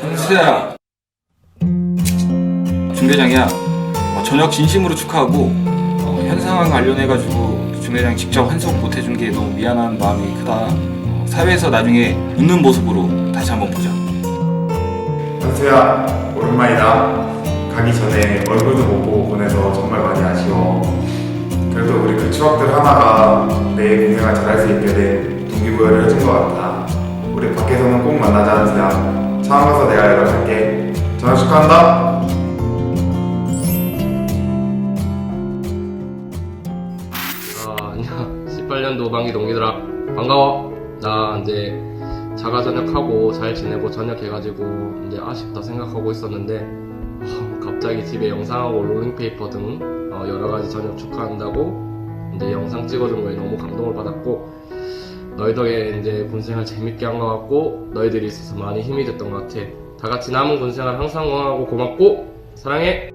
현수야. 중대장이야. 어, 저녁 진심으로 축하하고 어, 현 상황 관련해가지고 중대장 직접 환송 못 해준 게 너무 미안한 마음이 크다. 어, 사회에서 나중에 웃는 모습으로 다시 한번 보자. 현수야 오랜만이다. 가기 전에 얼굴도 못 보고 보내서 정말 많이 아쉬워. 그래도 우리 그 추억들 하나가 내 인생을 잘할 수 있게 된 동기부여를 해준 것 같아. 우리 밖에서는 꼭 만나자 현수야. 처음 가서 내가 연락할게. 전화 축하한다. 아, 안녕. 18년도 방기 동기들아. 반가워. 나 이제 자가 전역하고 잘 지내고 전역해가지고 이제 아쉽다 생각하고 있었는데, 어, 갑자기 집에 영상하고 롤링페이퍼 등 어, 여러 가지 전역 축하한다고 이제 영상 찍어준 거에 너무 감동을 받았고, 너희 덕에 이제 군생활 재밌게 한 것 같고, 너희들이 있어서 많이 힘이 됐던 것 같아. 다 같이 남은 군생활 항상 응원하고 고맙고, 사랑해!